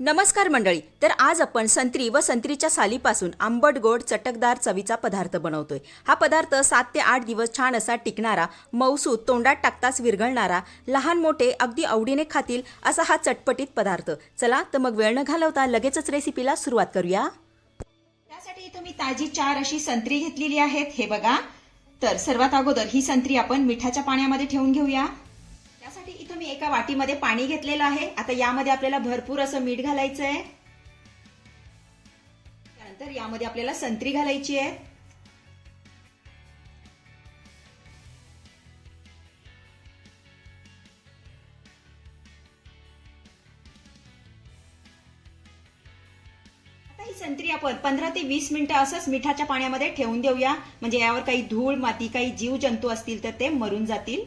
नमस्कार मंडळी तर आज आपण संत्री व संत्रीच्या सालीपासून आंबट गोड चटकदार चवीचा पदार्थ बनवतोय. हा पदार्थ सात ते आठ दिवस छान असा टिकणारा मौसूद तोंडात टाकताच विरघळणारा लहान मोठे अगदी आवडीने खातील असा हा चटपटीत पदार्थ. चला तर मग वेळ न घालवता लगेचच रेसिपीला सुरुवात करूया. त्यासाठी इथं मी ताजी चार अशी संत्री घेतलेली आहेत. हे बघा. तर सर्वात अगोदर ही संत्री आपण मिठाच्या पाण्यामध्ये ठेवून घेऊया. त्यासाठी इथं मी एका वाटीमध्ये पाणी घेतलेलं आहे. आता यामध्ये आपल्याला भरपूर असं मीठ घालायचं आहे. त्यानंतर यामध्ये आपल्याला संत्री घालायची आहे. आता ही संत्री आपण पंधरा ते वीस मिनिटं असंच मिठाच्या पाण्यामध्ये ठेवून देऊया. म्हणजे यावर काही धूळ माती काही जीव जंतू असतील तर ते मरून जातील.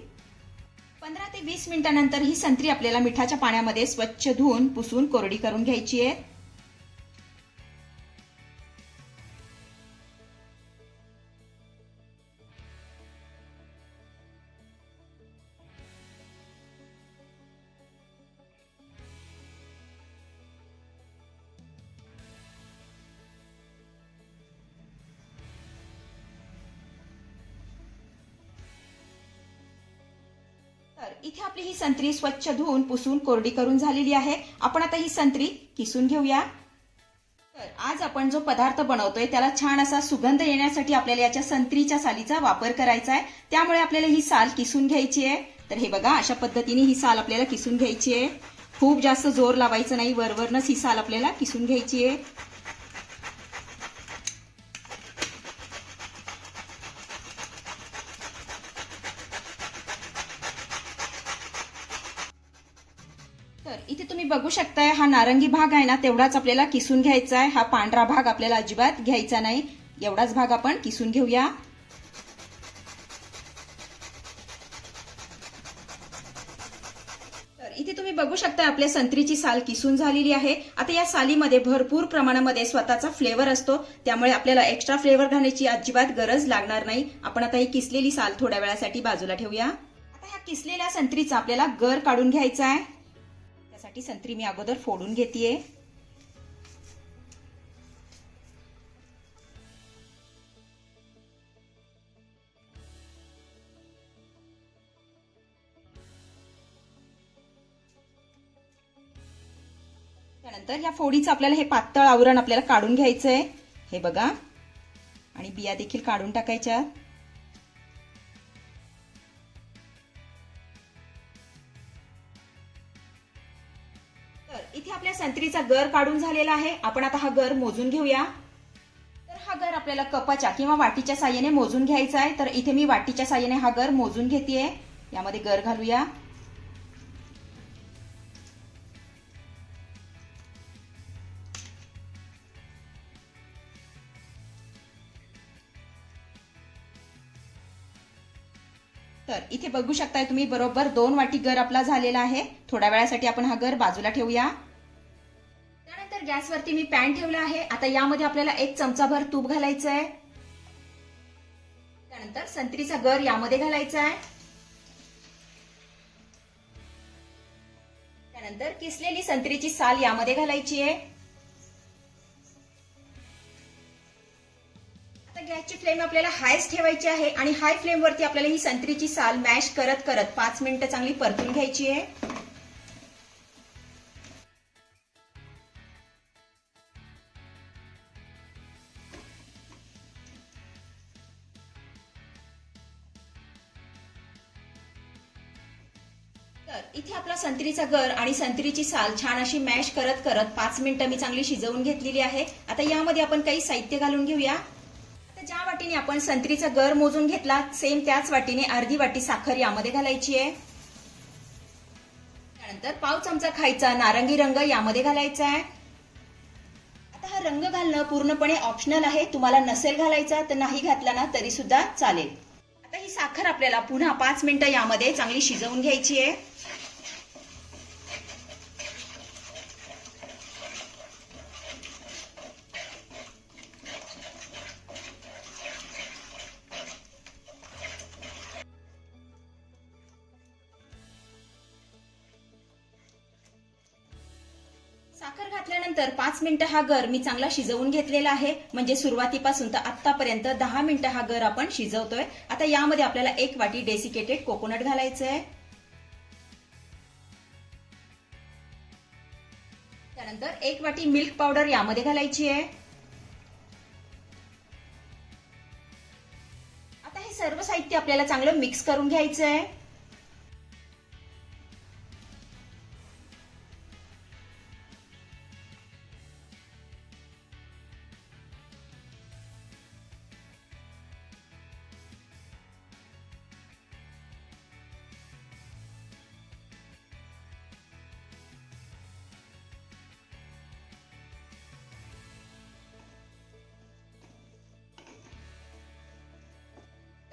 पंधरा ते वीस मिनिटानंतर ही संत्री आपल्याला मिठाच्या पाण्यामध्ये स्वच्छ धुवून पुसून कोरडी करून घ्यायची आहे. इथे आपली ही संत्री स्वच्छ धुवून पुसून कोरडी करून झालेली आहे. आपण आता ही संत्री किसून घेऊया. तर आज आपण जो पदार्थ बनवतोय त्याला छान असा सुगंध येण्यासाठी आपल्याला याच्या संत्रीच्या सालीचा वापर करायचा आहे. त्यामुळे आपल्याला ही साल किसून घ्यायची आहे. तर हे बघा अशा पद्धतीने ही साल आपल्याला किसून घ्यायची आहे. खूप जास्त जोर लावायचं नाही वरवरनच ही साल आपल्याला किसून घ्यायची आहे तर इथे तुम्ही बघू शकताय हा नारंगी भाग आहे ना तेवढाच आपल्याला किसून घ्यायचा आहे. हा पांढरा भाग आपल्याला अजिबात घ्यायचा नाही. एवढाच भाग आपण किसून घेऊया. इथे तुम्ही बघू शकता आपल्या संत्रीची साल किसून झालेली आहे. आता या सालीमध्ये भरपूर प्रमाणामध्ये स्वतःचा फ्लेवर असतो. त्यामुळे आपल्याला एक्स्ट्रा फ्लेवर घालण्याची अजिबात गरज लागणार नाही. आपण आता ही किसलेली साल थोड्या वेळासाठी बाजूला ठेवूया. आता ह्या किसलेल्या संत्रीचा आपल्याला गर काढून घ्यायचा आहे. त्यासाठी संत्री मी अगोदर फोडून घेते त्यानंतर या फोडीचं आपल्याला हे पातळ आवरण आपल्याला काढून घ्यायचं आहे हे बघा. आणि बिया देखील काढून टाकायच्या इथे आपल्या संत्रीचा गर काढून झालेला आहे. आपण आता हा गर मोजून घेऊया. तर हा गर आपल्याला कपाच्या किंवा वाटीच्या साह्याने मोजून घ्यायचा आहे. तर इथे मी वाटीच्या साह्याने हा गर मोजून घेते यामध्ये गर घालूया. तर इथे बघू शकताय तुम्ही बरोबर दोन वाटी गर आपला झालेला आहे. थोड्या वेळासाठी आपण हा गर बाजूला ठेवूया. त्यानंतर गॅसवरती मी पॅन ठेवला आहे. आता यामध्ये आपल्याला एक चमचाभर तूप घालायचं आहे त्यानंतर संत्रीचा गर यामध्ये घालायचा आहे त्यानंतर किसलेली संत्रीची साल यामध्ये घालायची आहे. गॅसची फ्लेम आपल्याला हायच ठेवायची आहे आणि हाय फ्लेम वरती आपल्याला ही संत्रीची साल मॅश करत करत पाच मिनिटं चांगली परतून घ्यायची आहे. तर इथे आपला संत्रीचा गर आणि संत्रीची साल छान अशी मॅश करत करत पाच मिनिटं मी चांगली शिजवून घेतलेली आहे. आता यामध्ये आपण काही साहित्य घालून घेऊया. पद्धतीने आपण संत्रीचा गर मोजून घेतला सेम त्याच वाटीने अर्धी वाटी साखर यामध्ये घालायची आहे. त्यानंतर पाव चमचा खायचा नारंगी रंग यामध्ये घालायचा आहे. आता हा रंग घालणं पूर्णपणे ऑप्शनल आहे. तुम्हाला नसेल घालायचा तर नाही घातला ना तरी सुद्धा चालेल. आता ही साखर आपल्याला पुन्हा पाच मिनिटं यामध्ये चांगली शिजवून घ्यायची आहे. साखर घातल्यानंतर पाच मिनिटं हा गर मी चांगला शिजवून घेतलेला आहे. म्हणजे सुरुवातीपासून तर आतापर्यंत दहा मिनिटं हा गर आपण शिजवतोय. आता यामध्ये आपल्याला एक वाटी डेसिकेटेड कोकोनट घालायचं आहे त्यानंतर एक वाटी मिल्क पावडर यामध्ये घालायची आहे. आता हे सर्व साहित्य आपल्याला चांगलं मिक्स करून घ्यायचं आहे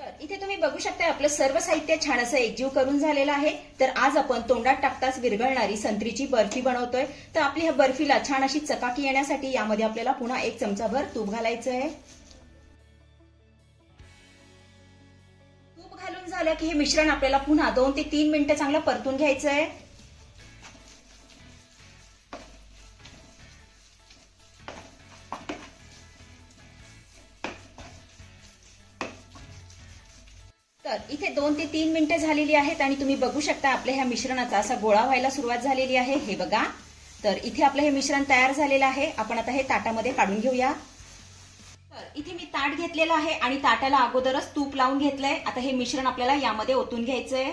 तर इथे तुम्ही बघू शकता आपलं सर्व साहित्य छान असं एकजीव करून झालेलं आहे. तर आज आपण तोंडात टाकताच विरघळणारी संत्रीची बर्फी बनवतोय. तर आपली ह्या बर्फीला छान अशी चकाकी येण्यासाठी यामध्ये आपल्याला पुन्हा एक चमचाभर तूप घालायचं आहे तूप घालून झालं की हे मिश्रण आपल्याला पुन्हा दोन ते तीन मिनिटं चांगलं परतून घ्यायचं आहे तर इथे दोन ते तीन मिनिटं झालेली आहेत आणि तुम्ही बघू शकता आपल्या ह्या मिश्रणाचा असा गोळा व्हायला सुरुवात झालेली आहे. हे बघा. तर इथे आपलं हे मिश्रण तयार झालेलं आहे. आपण आता हे ताटामध्ये काढून घेऊया. तर इथे मी ताट घेतलेलं आहे आणि ताटाला अगोदरच तूप लावून घेतलंय. आता हे मिश्रण आपल्याला यामध्ये ओतून घ्यायचंय.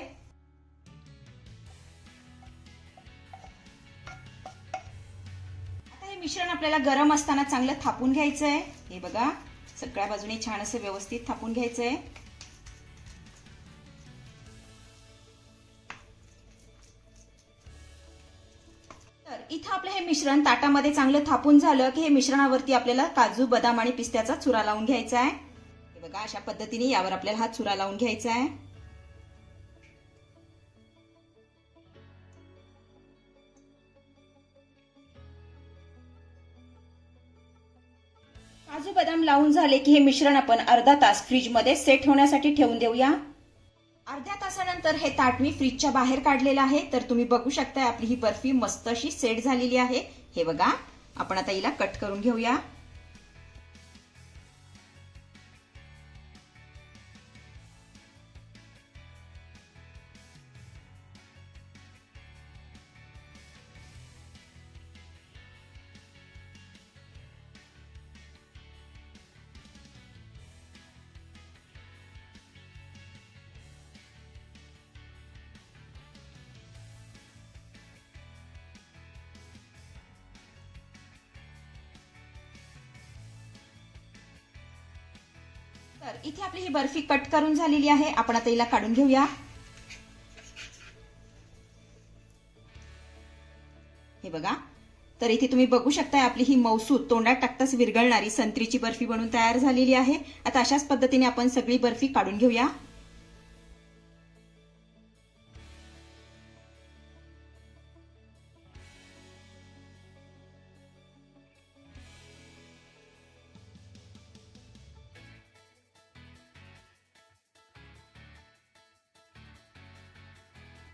आता हे मिश्रण आपल्याला गरम असताना चांगलं थापून घ्यायचंय. हे बघा. सगळ्या बाजूने छान असं व्यवस्थित थापून घ्यायचंय. मिश्रण ताटामध्ये चांगलं थापून झालं की हे मिश्रणावरती आपल्याला काजू बदाम आणि पिस्त्याचा चुरा लावून घ्यायचा आहे. हे बघा अशा पद्धतीने यावर आपल्याला हा चुरा लावून घ्यायचा आहे. काजू बदाम लावून झाले की हे मिश्रण आपण अर्धा तास फ्रीजमध्ये सेट होण्यासाठी ठेवून देऊया. अर्ध्या तासानंतर हे ताट मी फ्रीजच्या बाहेर काढलेलं आहे. तर तुम्ही बघू शकता आपली ही बर्फी मस्त अशी सेट झालेली आहे. हे बघा आपण आता हिला कट करून घेऊया. तर इथे आपली ही बर्फी कट करून झालेली आहे. आपण आता हिला काढून घेऊया. हे बघा. तर इथे तुम्ही बघू शकताय आपली ही मौसूद तोंडात टाकताच विरघळणारी संत्रीची बर्फी बनून तयार झालेली आहे. आता अशाच पद्धतीने आपण सगळी बर्फी काढून घेऊया.